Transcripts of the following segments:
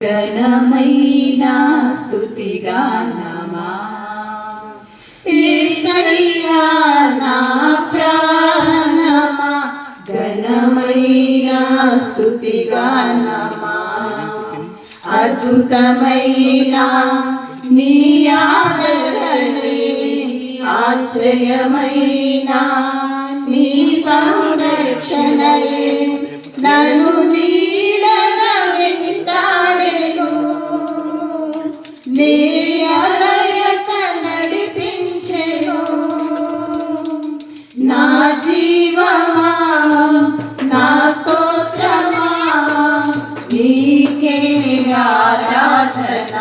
ఘనమైన స్తుతిగానమా యేసయ్యా నా ప్రాణమా ఘనమైన స్తుతిగానమా అద్భుతమైన నీ ఆదరణే ఆశ్రయమైన.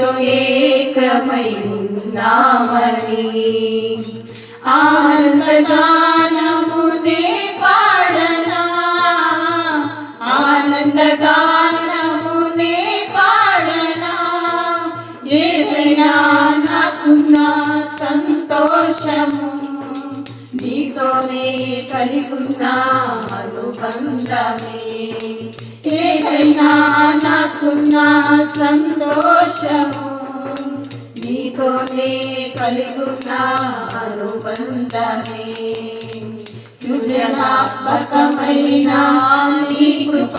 తండ్రితో ఏకమై ఉన్నామని. ఆనందగానమునే పాడనా? ఆనందగానమునే పాడనా? ఏదైనా నాకున్న సంతోషము నీతోనే కలిగున్న అనుబంధమే. ఏదైనా నాకున్న సంతోషము నీతోనే కలిగున్న అనుబంధమే సృజనాత్మకమైన నీ కృప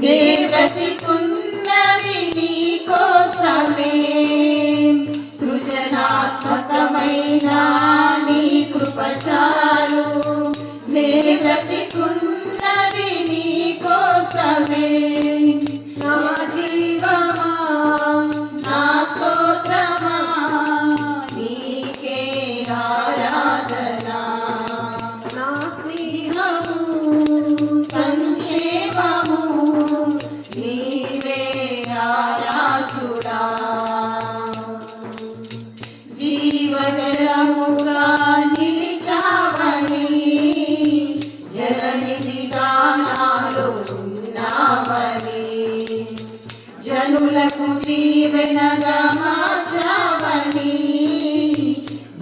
నే బ్రతికున్నది away. జనులకు దీవెనగా మార్చావని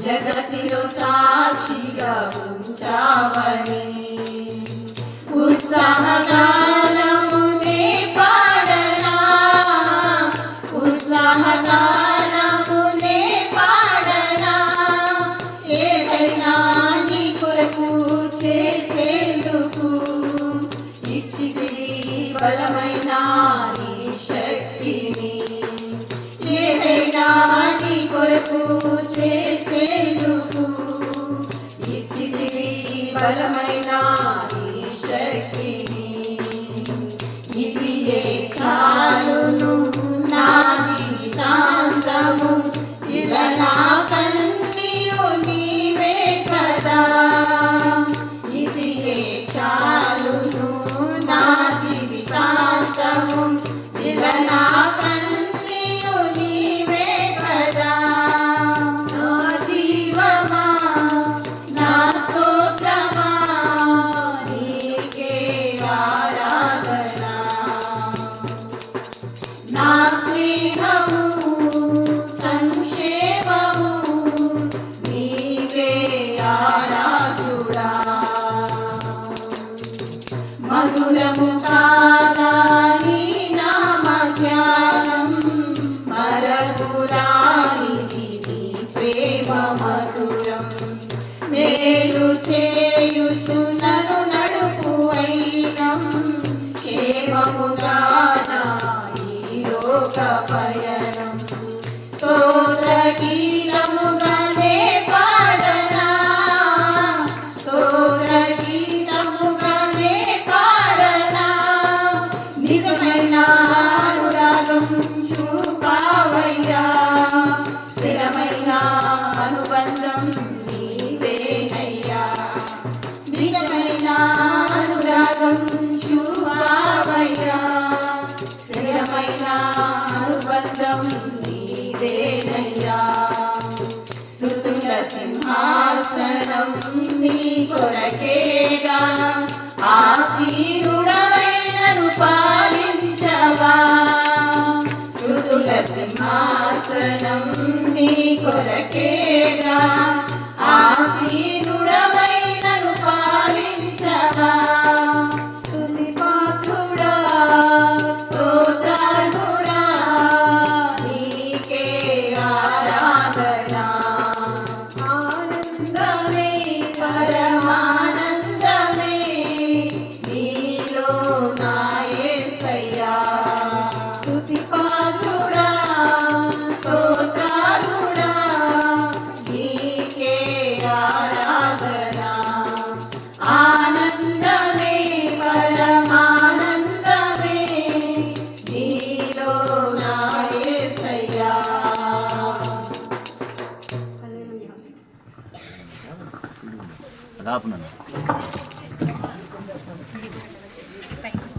జగతిలో సాక్షిగా ఉంచావని. ఉత్సాహగానమునే పాడనా? ఉత్సాహగానమునే పాడనా? ఏదైనా నీ కొరకు చేసేందుకు ఇచ్చితివి బలమైన బలమైన ప్రేమ మధురం. మేలు చేయుచు సింహాసనం నీదేనయ్యా. స్థుతుల సింహాసనం నీ కొరకేగా. ఆశీ Dhamma Dhamma ダーなの